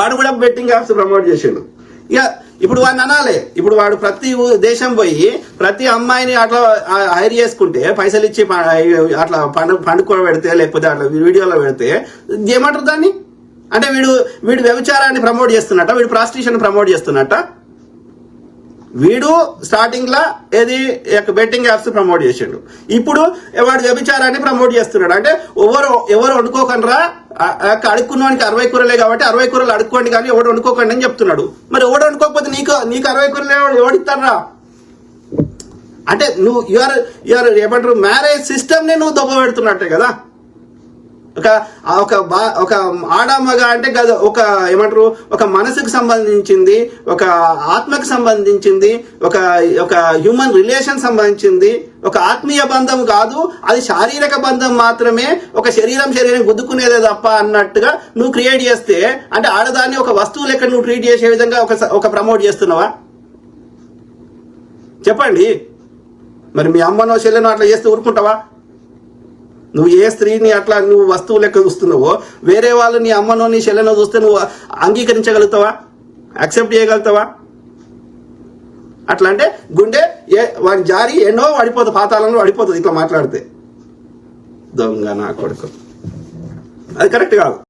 వాడు కూడా betting apps promote చేసిండు. ఇక ఇప్పుడు వాడిని అనాలి. ఇప్పుడు వాడు ప్రతి దేశం పోయి ప్రతి అమ్మాయిని అట్లా హైర్ చేసుకుంటే పైసలు ఇచ్చి అట్లా పండు పండుకో పెడితే లేకపోతే అట్లా వీడియోలో పెడితే ఏమంటారు దాన్ని? అంటే వీడు వీడు వ్యభిచారాన్ని ప్రమోట్ చేస్తున్నట్ట వీడు ప్రాస్టిట్యూషన్ ప్రమోట్ చేస్తున్నట్ట? వీడు స్టార్టింగ్ లా ఏది బెట్టింగ్ యాప్స్ ప్రమోట్ చేసిండు. ఇప్పుడు వాడు వ్యభిచారాన్ని ప్రమోట్ చేస్తున్నాడు. అంటే ఎవరు ఎవరు వండుకోకండ్రా? ఆ- అడుక్కున్నవానికి అరవై కూరలే కాబట్టి అరవై కూరలు అడుక్కోండి కానీ ఎవడు వండుకోకండి అని చెప్తున్నాడు. మరి ఎవడు వండుకోకపోతే నీకు నీకు అరవై కూరలు ఎవడిస్తారా అంటే నువ్వు యువర్ యువర్ ఏమంటారు మ్యారేజ్ సిస్టమ్ నే నువ్వు దొబ్బ పెడుతున్నట్టే కదా? ఒక ఒక బా ఒక ఆడమ్మగా అంటే గద ఒక ఏమంటారు ఒక మనసుకు సంబంధించింది ఒక ఆత్మకు సంబంధించింది ఒక ఒక హ్యూమన్ రిలేషన్ సంబంధించింది ఒక ఆత్మీయ బంధం కాదు అది శారీరక బంధం మాత్రమే ఒక శరీరం శరీరం గుద్దుకునేదే తప్ప అన్నట్టుగా నువ్వు క్రియేట్ చేస్తే అంటే ఆడదాన్ని ఒక వస్తువు లెక్క నువ్వు ట్రీట్ చేసే విధంగా ఒక స- ఒక ప్రమోట్ చేస్తున్నావా? చెప్పండి. మరి మీ అమ్మనో చెల్లెనో అట్లా చేస్తే ఊరుకుంటావా? నువ్వు ఏ స్త్రీని అట్లా నువ్వు వస్తువు లెక్క చూస్తున్నావో వేరే వాళ్ళు నీ అమ్మనో నీ చెల్లెనో చూస్తే నువ్వు అంగీకరించగలుగుతావా? యాక్సెప్ట్ చేయగలుగుతావా? అట్లా అంటే గుండె ఏ వాడి జారి ఎన్నో పడిపోతుంది పాతాళంలో పడిపోతుంది ఇట్లా మాట్లాడితే. దొంగ నా కొడుకు. అది కరెక్ట్ కాదు.